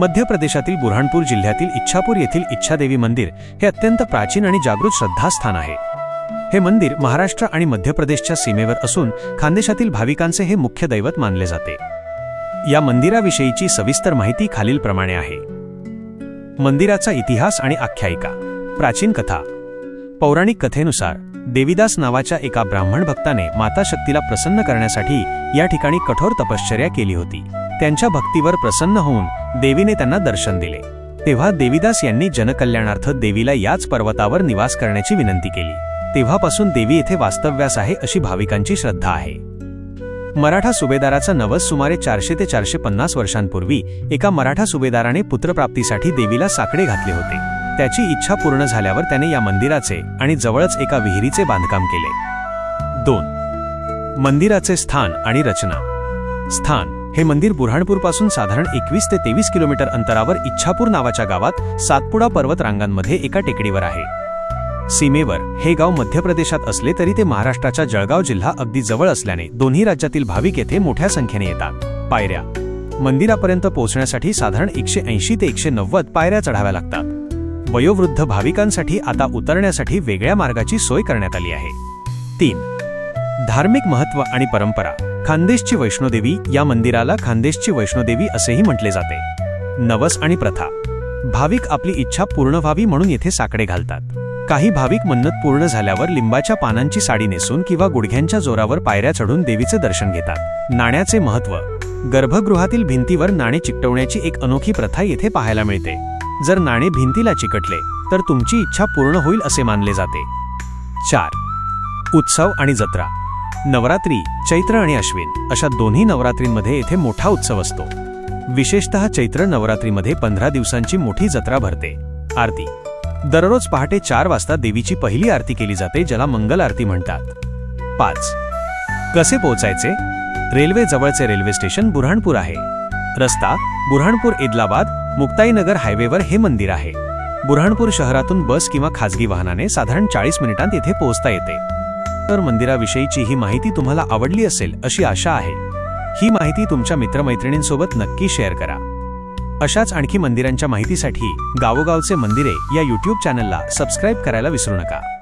मध्य प्रदेशातील बुरहाणपूर जिल्ह्यातील इच्छापूर येथील इच्छादेवी मंदिर हे अत्यंत प्राचीन आणि जागृत श्रद्धास्थान आहे. हे मंदिर महाराष्ट्र आणि मध्य प्रदेशच्या सीमेवर असून खानदेशातील भाविकांचे हे मुख्य दैवत मानले जाते. या मंदिराविषयीची सविस्तर माहिती खालीलप्रमाणे आहे. मंदिराचा इतिहास आणि आख्यायिका प्राचीन कथा पौराणिक कथेनुसार देवीदास नावाच्या एका ब्राह्मण भक्ताने माता शक्तीला प्रसन्न करण्यासाठी या ठिकाणी कठोर तपश्चर्या केली होती. त्यांच्या भक्तीवर प्रसन्न होऊन देवीने त्यांना दर्शन दिले. तेव्हा देवीदास यांनी जनकल्याणार्थ देवीला याच पर्वतावर निवास करण्याची विनंती केली. तेव्हापासून देवी येथे वास्तव्यास आहे अशी भाविकांची श्रद्धा आहे. मराठा सुभेदाराचा नवस सुमारे चारशे ते चारशे पन्नास वर्षांपूर्वी एका मराठा सुभेदाराने पुत्रप्राप्तीसाठी देवीला साकडे घातले होते. त्याची इच्छा पूर्ण झाल्यावर त्याने या मंदिराचे आणि जवळच एका विहिरीचे बांधकाम केले. दोन. मंदिराचे स्थान आणि रचना. स्थान. हे मंदिर बुऱ्हाणपूरपासून साधारण एकवीस ते तेवीस किलोमीटर अंतरावर इच्छापूर नावाच्या गावात सातपुडा पर्वत रांगांमध्ये एका टेकडीवर आहे. सीमेवर हे गाव मध्य प्रदेशात असले तरी ते महाराष्ट्राच्या जळगाव जिल्हा अगदी जवळ असल्याने दोन्ही राज्यातील भाविक येथे मोठ्या संख्येने येतात. पायऱ्या. मंदिरापर्यंत पोहोचण्यासाठी साधारण एकशे ऐंशी ते एकशे नव्वद पायऱ्या चढाव्या लागतात. वयोवृद्ध भाविकांसाठी आता उतरण्यासाठी वेगळ्या मार्गाची सोय करण्यात आली आहे. तीन. धार्मिक महत्त्व आणि परंपरा. खानदेशची वैष्णोदेवी या मंदिराला खानदेशची वैष्णोदेवी असेही म्हटले जाते. नवस आणि प्रथा. भाविक आपली इच्छा पूर्ण व्हावी म्हणून येथे साकडे घालतात. काही भाविक मन्नत पूर्ण झाल्यावर लिंबाच्या पानांची साडी नेसून किंवा गुडघ्यांच्या जोरावर पायऱ्या चढून देवीचे दर्शन घेतात. नाण्याचे महत्त्व. गर्भगृहातील भिंतीवर नाणे चिकटवण्याची एक अनोखी प्रथा येथे पाहायला मिळते. जर नाणे भिंतीला चिकटले तर तुमची इच्छा पूर्ण होईल असे मानले जाते. चार. उत्सव आणि जत्रा. नवरात्री चैत्र आणि अश्विन अशा दोन्ही नवरात्रींमध्ये येथे मोठा उत्सव असतो. विशेषतः चैत्र नवरात्रीमध्ये पंधरा दिवसांची मोठी जत्रा भरते. आरती. दररोज पहाटे चार वाजता देवीची पहिली आरती केली जाते ज्याला मंगल आरती म्हणतात. पाच. कसे पोहोचायचे? रेल्वे जवळचे रेल्वे स्टेशन बुऱ्हाणपूर आहे. रस्ता बुऱ्हाणपूर इदलाबाद मुक्ताईनगर हायवेवर हे मंदिर आहे. बुऱ्हाणपूर शहरातून बस किंवा खाजगी वाहनाने साधारण चाळीस मिनिटांत येथे पोहोचता येते. तर मंदिराविषयीची ही माहिती तुम्हाला आवडली असेल अशी आशा आहे. ही माहिती तुमच्या मित्रमैत्रिणींसोबत नक्की शेअर करा. अशाच आणखी मंदिरांच्या माहितीसाठी गावोगावचे मंदिरे या यूट्यूब चॅनलला सबस्क्राईब करायला विसरू नका.